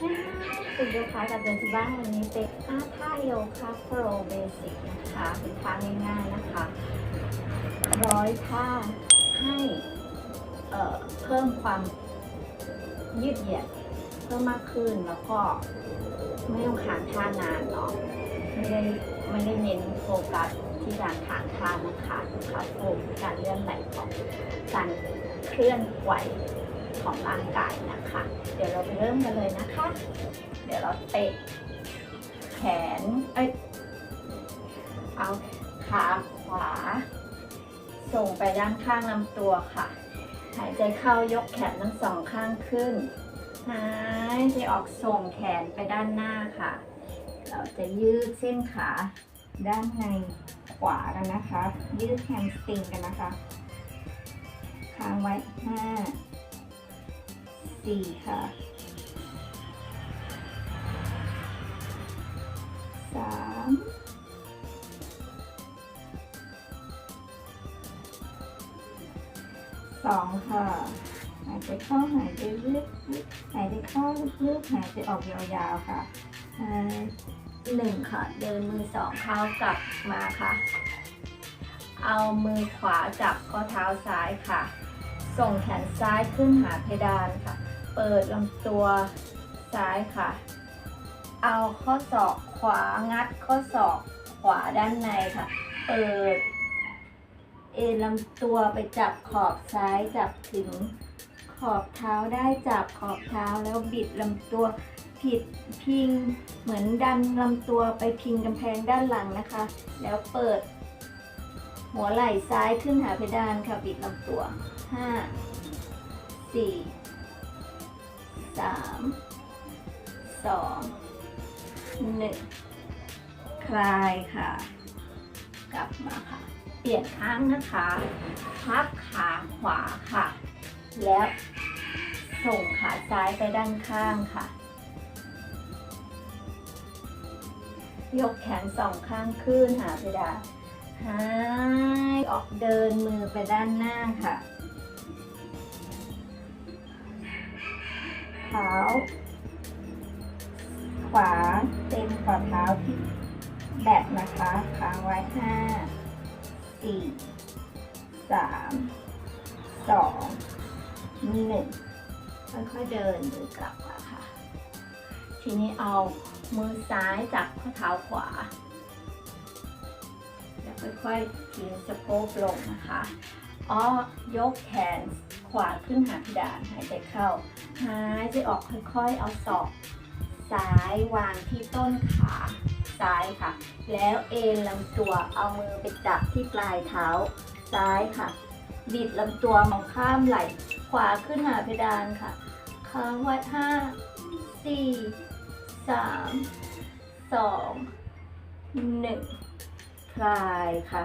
คุณโยคะกับเดินที่บ้านวันนี้เป็นท่าท่าโยคะโปรเบสิกนะคะเป็นท่าง่ายๆนะคะร้อยท่าให้เอ่อเพิ่มความยืดเหยียดเพิ่มมากขึ้นแล้วก็ไม่ต้องค้างท่านานเนาะไม่ได้ไม่ได้เน้นโฟกัสที่การค้างท่านะคะนะคะโฟกัสการเลื่อนไหลของการเคลื่อนไหว ของร่างกายนะคะ เดี๋ยวเราไปเริ่มกันเลยนะคะ เดี๋ยวเราเตะแขน เอ้ย เอาขาขวา ส่งไปด้านข้างลำตัวค่ะ หายใจเข้ายกแขนทั้งสองข้างขึ้น หายใจออกส่งแขนไปด้านหน้าค่ะ เราจะยืดเส้นขาด้านในขวากันนะคะ ยืดแฮมสตริงกันนะคะ ค้างไว้ห้า สี่ค่ะสามสองค่ะ หายใจเข้าหายใจลึกหายใจเข้าลึกหายใจออกยาวๆค่ะหนึ่งค่ะ เดินมือสองเท้ากลับมาค่ะ เอามือขวาจับข้อเท้าซ้ายค่ะ ส่งแขนซ้ายขึ้นหาเพดานค่ะ เปิดลำตัวซ้ายค่ะ เอาข้อศอกขวางัดข้อศอกขวาด้านในค่ะ เปิด เอนลำตัวไปจับขอบซ้ายจับถึงขอบเท้าได้จับขอบเท้าแล้วบิดลำตัวผิดพิงเหมือนดันลำตัวไปพิงกำแพงด้านหลังนะคะ แล้วเปิด หัวไหล่ซ้ายขึ้นหาเพดานค่ะ บิดลำตัวห้า สามสองหนึ่งคลายค่ะ กลับมาค่ะ เปลี่ยนข้างนะคะพับขาขวาค่ะ แล้วส่งขาซ้ายไปด้านข้างค่ะ ยกแขนสองข้างขึ้นหาเพดานหายออกเดินมือไปด้านหน้าค่ะ ท้า ขวาเต็มฝ่าเท้าที่แบตนะคะค้างไว้ห้าสี่สามสองหนึ่งค่อยๆเดินมือกลับมาค่ะ ทีนี้เอามือซ้ายจับข้อเท้าขวา แล้วค่อยๆทิ้งสะโพกลงนะคะ อ้อยกแขนขวาขึ้นหาเพดานหายใจเข้า หายใจออกค่อยๆ เอาศอกซ้ายวางที่ต้นขาซ้ายค่ะ แล้วเอนลำตัวเอามือไปจับที่ปลายเท้า ซ้ายค่ะ บิดลำตัวมองข้ามไหล่ขวาขึ้นหาเพดานค่ะค้างไว้ห้าสี่สามสองหนึ่งคลายค่ะ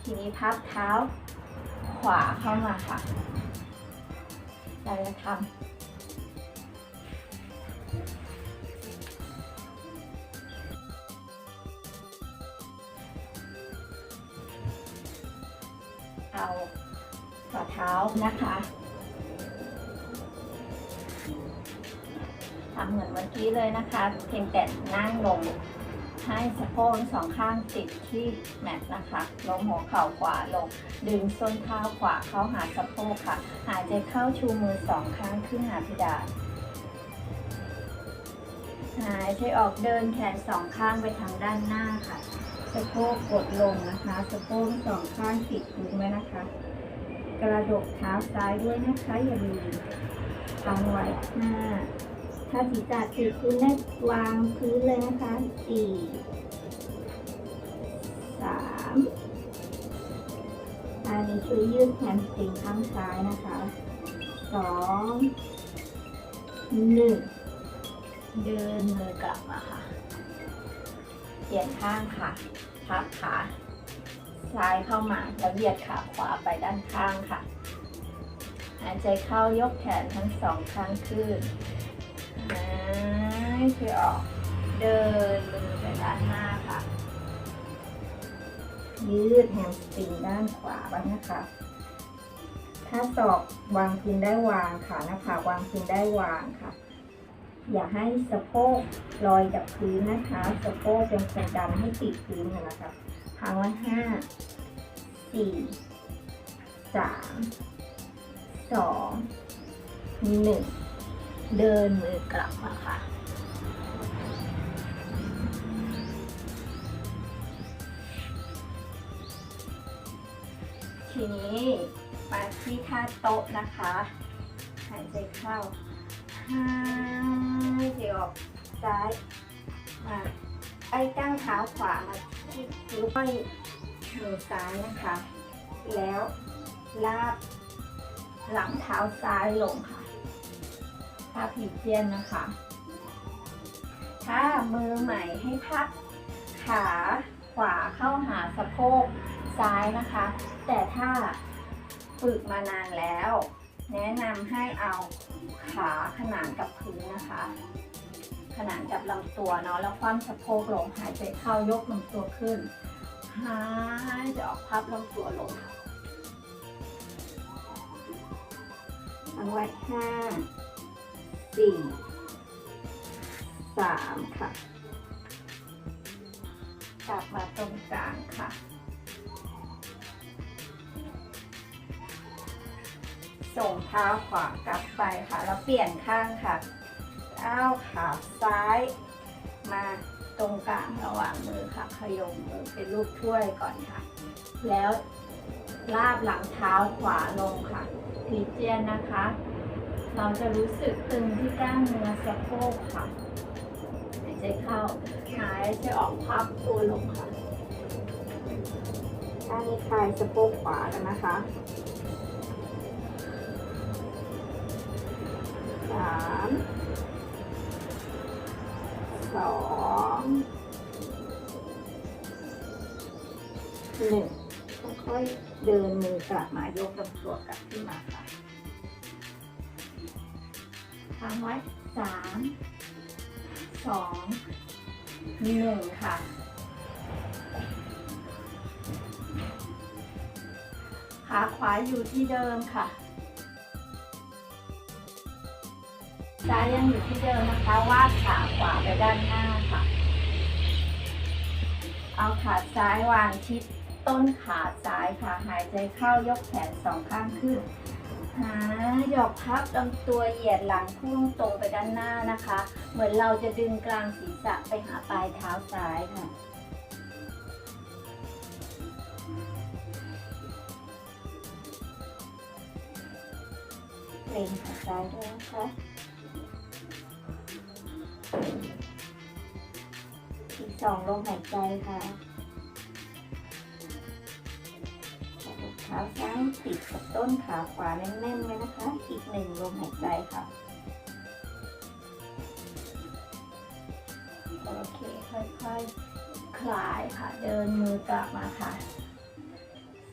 ทีนี้พับเท้า ขวาเข้ามาค่ะเราจะทำเอาฝ่าเท้านะคะทำเหมือนเมื่อกี้เลยนะคะ เพียงแต่นั่งลง ให้สะโพกสองข้างติดที่แมตนะคะ ลงหัวเข่าขวาลง ดึงส้นเท้าขวาเข้าหาสะโพกค่ะ หายใจเข้าชูมือสองข้างขึ้นหาเพดาหายใจออกเดินแขนสองข้างไปทางด้านหน้าค่ะ สะโพกกดลงนะคะ สะโพกสองข้างติดพื้นไว้นะคะ กระดกเท้าซ้ายด้วยนะคะอย่าลืมตั้งไว้ห้า ถ้าศีรษะติดพื้นได้วางพื้นเลยนะคะสี่สามอันนี้ช่วยยืดแขนสตริงข้างซ้ายนะคะสองหนึ่งเดินมือกลับมาค่ะเปลี่ยนข้างค่ะ พับขาซ้ายเข้ามาแล้วเหยียดขาขวาไปด้านข้างค่ะ หายใจเข้ายกแขนทั้งสองข้างขึ้นายใจออก เดินมือไปด้านหน้าค่ะ ยืดแฮมสตริงด้านขวาไว้นะคะ ถ้าศอกวางพื้นได้วางค่ะหน้าผากวางพื้นได้วางค่ะ อย่าให้สะโพกลอยกับพื้นนะคะ สะโพกยังคงดันให้ติดพื้นอยู่นะคะครั้งละห้าสี่สามสองหนึ่งเดินมือกลับมาค่ะ ทีนี้มาที่ท่าโต๊ะนะคะ หายใจเข้าหายใจออกซ้ายมาไอ้ก้างเท้าขวามาที่นิ้วก้อยมือซ้ายนะคะ แล้วลาบหลังเท้าซ้ายลงค่ะท่าผีเจียนนะคะ ถ้ามือใหม่ให้พักขาขวาเข้าหาสะโพก ซ้ายนะคะ แต่ถ้าฝึกมานานแล้ว แนะนำให้เอาขาขนานกับพื้นนะคะ ขนานกับลำตัวเนาะแล้วคว่ำสะโพกลงหายใจเข้ายกลำตัวขึ้นหายใจออกพับลำตัวลงเอาไว้ห้าสี่สามค่ะ กลับมาตรงกลางค่ะ ส่งเท้าขวากลับไปค่ะ แล้วเปลี่ยนข้างค่ะก้าวขาซ้ายมาตรงกลางระหว่างมือค่ะขยมมือเป็นรูปถ้วยก่อนค่ะ แล้วลาบหลังเท้าขวาลงค่ะพีเจียนนะคะ เราจะรู้สึกตึงที่กล้ามเนื้อสะโพกค่ะหายใจเข้าหายใจออกพับตัวลงค่ะท่านี้คลายสะโพกขวาแล้วนะคะามสองหนึ่งค่อยๆเดินมือกลับมายกลำตัวกลับขึ้นมาค่ะทางไว้สามสองหนึ่งค่ะขาขวาอยู่ที่เดิมค่ะ ซ้ายยังอยู่ที่เดิมนะคะ วาดขาขวาไปด้านหน้าค่ะ เอาขาซ้ายวางชิดต้นขาซ้ายค่ะ หายใจเข้ายกแขนสองข้างขึ้น หายหยอกพับลำตัวเหยียดหลังพุ่งตรงไปด้านหน้านะคะ เหมือนเราจะดึงกลางศีรษะไปหาปลายเท้าซ้ายค่ะเกรงขาซ้ายด้วยนะคะ อีกสองลมหายใจค่ะเท้าซ้ายติดกับต้นขาขวาแน่นๆไว้นะคะ อีกหนึ่งลมหายใจค่ะ โอเคค่อยๆ คลายค่ะ เดินมือกลับมาค่ะ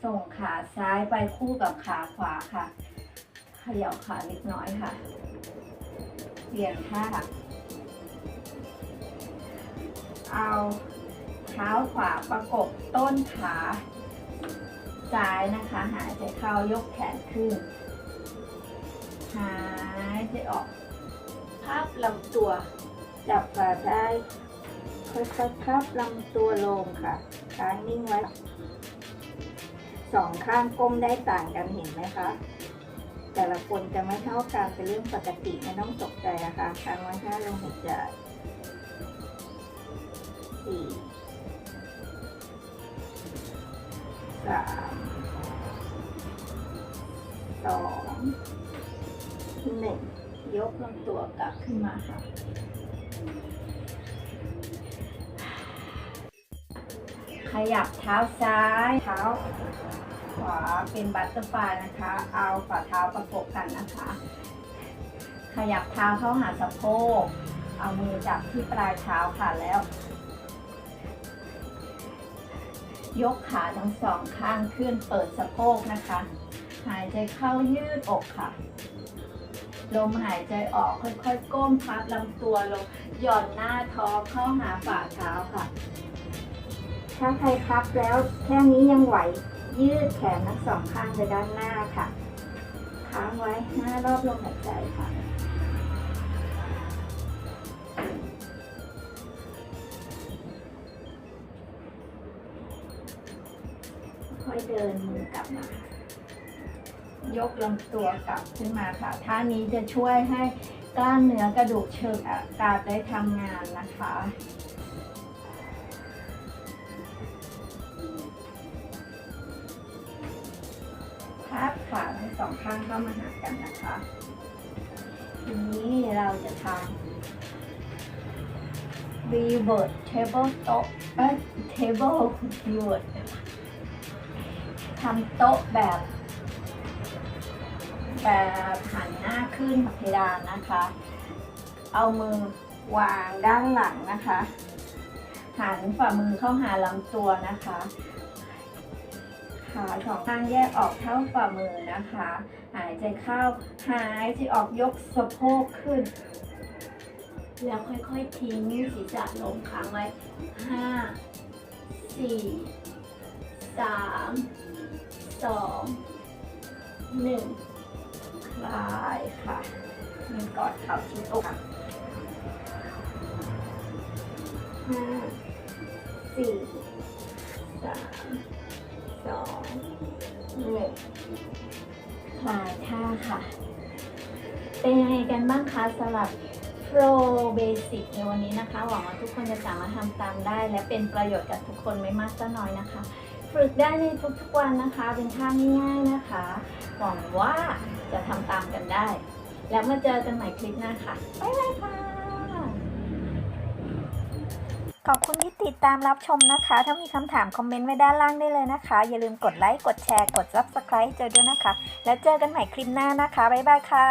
ส่งขาซ้ายไปคู่กับขาขวาค่ะเขย่าขาเล็กน้อยค่ะ เปลี่ยนท่าค่ะ เอาเท้าขวาประกบต้นขาซ้ายนะคะหายใจเข้ายกแขนขึ้น หายใจออกพับลำตัว จับขาได้ค่อยๆพับลำตัวลงค่ะค้างนิ่งไว้สองข้างก้มได้ต่างกันเห็นไหมคะ แต่ละคนจะไม่เท่ากันเป็นเรื่องปกติไม่ต้องตกใจนะคะค้างไว้ห้าลมหายใจ สี่สามสองหนึ่งยกลำตัวกลับขึ้นมาค่ะขยับเท้าซ้ายเท้าขวาเป็นบัตเตอร์ฟลายนะคะ เอาฝ่าเท้าประกบกันนะคะ ขยับเท้าเข้าหาสะโพก เอามือจับที่ปลายเท้าค่ะแล้ว ยกขาทั้งสองข้างขึ้นเปิดสะโพกนะคะ หายใจเข้ายืดอกค่ะ ลมหายใจออกค่อยๆ ก้มพับลำตัวลง หย่อนหน้าท้องเข้าหาฝ่าเท้าค่ะ ถ้าใครพับแล้วแค่นี้ยังไหว ยืดแขนทั้งสองข้างไปด้านหน้าค่ะ ค้างไว้ห้ารอบลมหายใจค่ะ ค่อยเดินกลับมายกลำตัวกลับขึ้นมาค่ะ ท่านี้จะช่วยให้กล้ามเนื้อกระดูกเชิงอากาศได้ทำงานนะคะ พับขาทั้งสองข้างเข้ามาหากันนะคะ ทีนี้เราจะทำ revert table โต๊ะเอ้ย table revert ทำโต๊ะแบบ แบบหันหน้าขึ้นเพดานนะคะ เอามือวางด้านหลังนะคะ หันฝ่ามือเข้าหาลำตัวนะคะ ขาสองข้างแยกออกเท่าฝ่ามือนะคะ หายใจเข้าหายใจออกยกสะโพกขึ้น แล้วค่อยๆทิ้งศีรษะลงค้างไว้ห้าสี่สาม สองหนึ่งคลายค่ะมือกอดเข่าที่อกห้าสี่สามสองหนึ่งคลายท่าค่ะ เป็นยังไงกันบ้างคะสำหรับ Pro Basic ในวันนี้นะคะ หวังว่าทุกคนจะสามารถทำตามได้ และเป็นประโยชน์กับทุกคนไม่มากก็น้อยนะคะ ฝึกได้ในทุกๆวันนะคะ เป็นท่าง่ายๆนะคะหวังว่าจะทำตามกันได้ แล้วมาเจอกันใหม่คลิปหน้าค่ะ บ๊ายบายค่ะ ขอบคุณที่ติดตามรับชมนะคะ ถ้ามีคำถามคอมเมนต์ไว้ด้านล่างได้เลยนะคะ อย่าลืมกดไลค์ กดแชร์ กด Subscribe เจอด้วยนะคะ แล้วเจอกันใหม่คลิปหน้านะคะ บ๊ายบายค่ะ